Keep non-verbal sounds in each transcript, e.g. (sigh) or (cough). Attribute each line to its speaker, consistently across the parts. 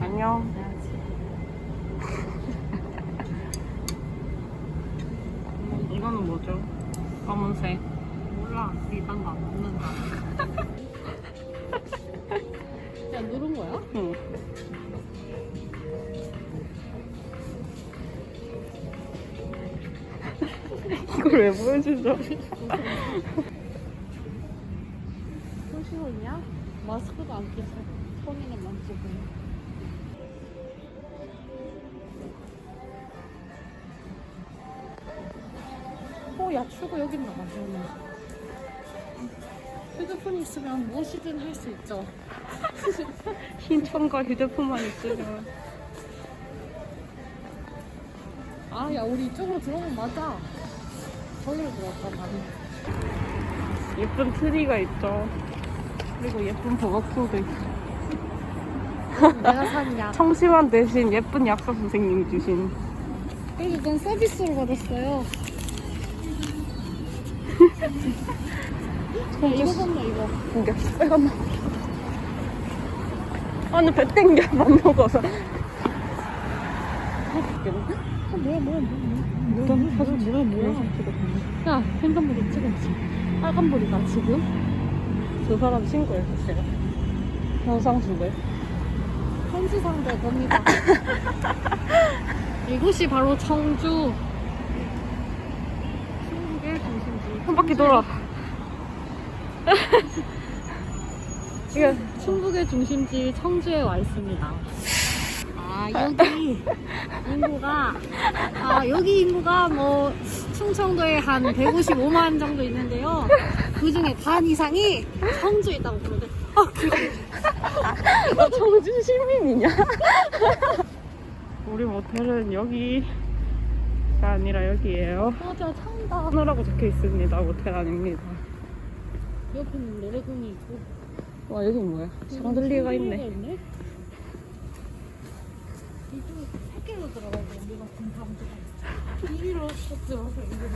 Speaker 1: 안녕. (laughs) 이거는 뭐죠? 검은색.
Speaker 2: 몰라. 일단 거 먹는다. (laughs)
Speaker 1: 응. 이걸 왜 보여주죠?
Speaker 2: 손시원이야? 마스크도 안 껴서 손이는 만지고. 어, 야 출구 여기. 저기. 휴대폰 있으면 무엇이든 할 수 있죠. (laughs)
Speaker 1: 신청과 휴대폰만 있으면.
Speaker 2: 아, 야, 우리 이쪽으로 들어오면 맞아. 저기로 들어왔단 말이야.
Speaker 1: 예쁜 트리가 있죠. 그리고 예쁜 버거킹도 있어.
Speaker 2: 내가 산 약. (laughs)
Speaker 1: 청심환 대신 예쁜 약사 선생님이 주신.
Speaker 2: 그리고 이건 서비스로 받았어요. (laughs) 야, 이거 산다, 이거.
Speaker 1: 생겼어. 잠깐만. 아, 근데 배 땡겨. 맘 먹어서.
Speaker 2: 아, 뭐야, 뭐야, 뭐야.
Speaker 1: 일단 사진
Speaker 2: 뭐야, 뭐야. 야, 횡단보도 찍었지. 빨간불이다, 지금.
Speaker 1: 저 사람 친구예요, 제가. 현상수네.
Speaker 2: 현지상대 겁니다. (laughs) 이곳이 바로 청주. 중국의 중심지.
Speaker 1: 한 바퀴 돌아. (laughs) 이거
Speaker 2: 충북의 중심지 청주에 와 있습니다. 아 여기 인구가 아 여기 인구가 뭐 충청도에 한 155만 정도 있는데요. 그 중에 반 이상이 청주에 있다고 그러는데 아 그래.
Speaker 1: 너 청주 시민이냐? 우리 모텔은 여기가 아니라 여기예요.
Speaker 2: 맞아 찬다.
Speaker 1: 하늘라고 적혀 있습니다. 모텔 아닙니다.
Speaker 2: 옆에는 노래동이 있고
Speaker 1: 와 여기 뭐야? 샹들리에가 있네.
Speaker 2: 있네. 이쪽에 들어가고 우리 같은 사람들 이리로 쭉 들어서 이리로.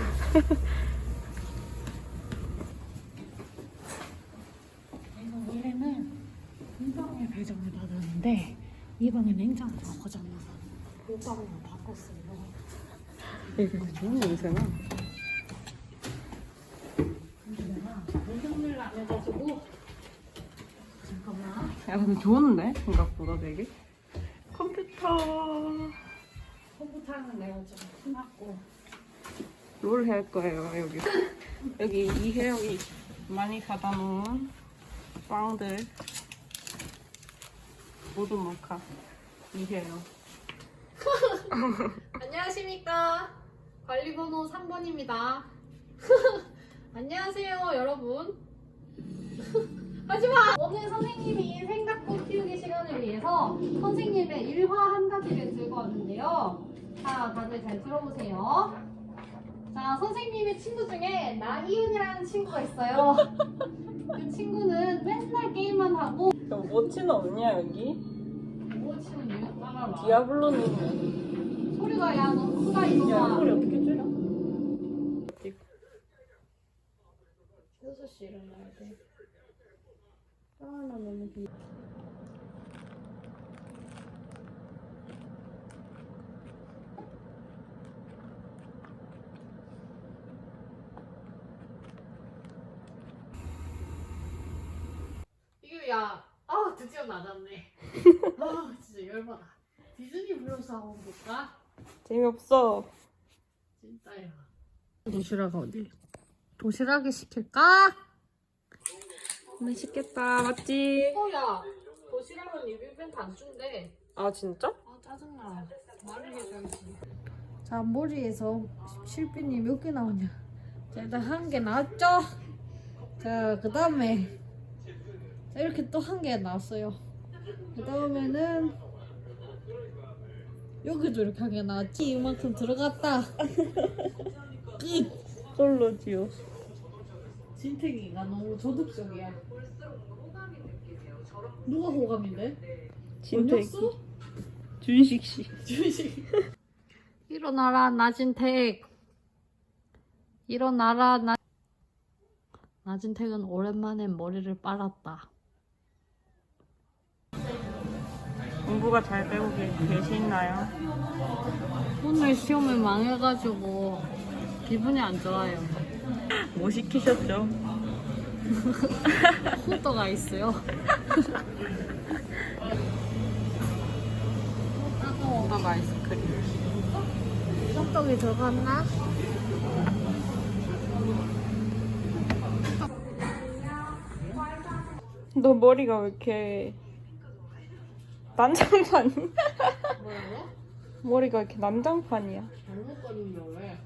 Speaker 2: 내가 원래는 이 방에 배정을 받았는데 이 방에 냉장고가 고장나서 이 방으로 바꿨어요.
Speaker 1: 여기 근데 좋은 냄새나.
Speaker 2: 근데 내가 배정을 안 해가지고 잠깐만.
Speaker 1: 야 근데 좋은데? 생각보다 되게. 컴퓨터.
Speaker 2: 컴퓨터는 내가 좀 해놨고
Speaker 1: 롤 할 거예요 여기. 여기 이혜영이 많이 사다 놓은 빵들 모두 모카 이혜영. (laughs)
Speaker 2: 안녕하십니까. 관리번호 3번입니다. (laughs) 안녕하세요, 여러분. (laughs) 하지마! 오늘 선생님이 생각꽃 키우기 시간을 위해서 선생님의 일화 한 가지를 들고 왔는데요. 자, 다들 잘 들어보세요. 자, 선생님의 친구 중에 나희은이라는 친구가 있어요. (laughs) 그 친구는 맨날 게임만 하고
Speaker 1: 워치는 없냐 여기?
Speaker 2: 뭐 치는 이유 따라라.
Speaker 1: 디아블로는
Speaker 2: 소리가 야 너무 크다 이거
Speaker 1: 야
Speaker 2: 봐.
Speaker 1: 소리 어떻게 줄여?
Speaker 2: 6시 일어나야 돼. 아, 나 너무 비. 이거 야, 아 드디어 나갔네. (laughs) 아 진짜 열받아. 디즈니 플러스 한번 볼까?
Speaker 1: 재미없어.
Speaker 2: 진짜야. 도시락 어디? 도시락에 시킬까?
Speaker 1: 맛있겠다 맞지?
Speaker 2: 어야 도시락은 안 준대.
Speaker 1: 아 진짜?
Speaker 2: 아 짜증나. 말을 해줘야지. 자 머리에서 실핀이 몇 개 나오냐? 자 일단 한 개 나왔죠? 자 그 다음에 자 이렇게 또 한 개 나왔어요. 그 다음에는 여기도 이렇게 한 개 나왔지? 이만큼 들어갔다. (laughs) 끝.
Speaker 1: 솔로지요.
Speaker 2: 진택이가 너무 저득적이야. 누가 호감인데?
Speaker 1: 진택. 준식 씨. (laughs)
Speaker 2: 일어나라 나진택 일어나라 나 나진택은 오랜만에 머리를 빨았다
Speaker 1: 공부가 잘 되고 계- 계시나요?
Speaker 2: 오늘 시험을 망해가지고 기분이 안 좋아요
Speaker 1: 뭐 시키셨죠?
Speaker 2: 후더가 있어요
Speaker 1: 호박 아이스크림.
Speaker 2: 호떡이 들어갔나?
Speaker 1: 너 머리가 왜 이렇게 난장판?
Speaker 2: 뭐라고?
Speaker 1: 머리가 이렇게 난장판이야.
Speaker 2: 잘못 걸린 거 왜?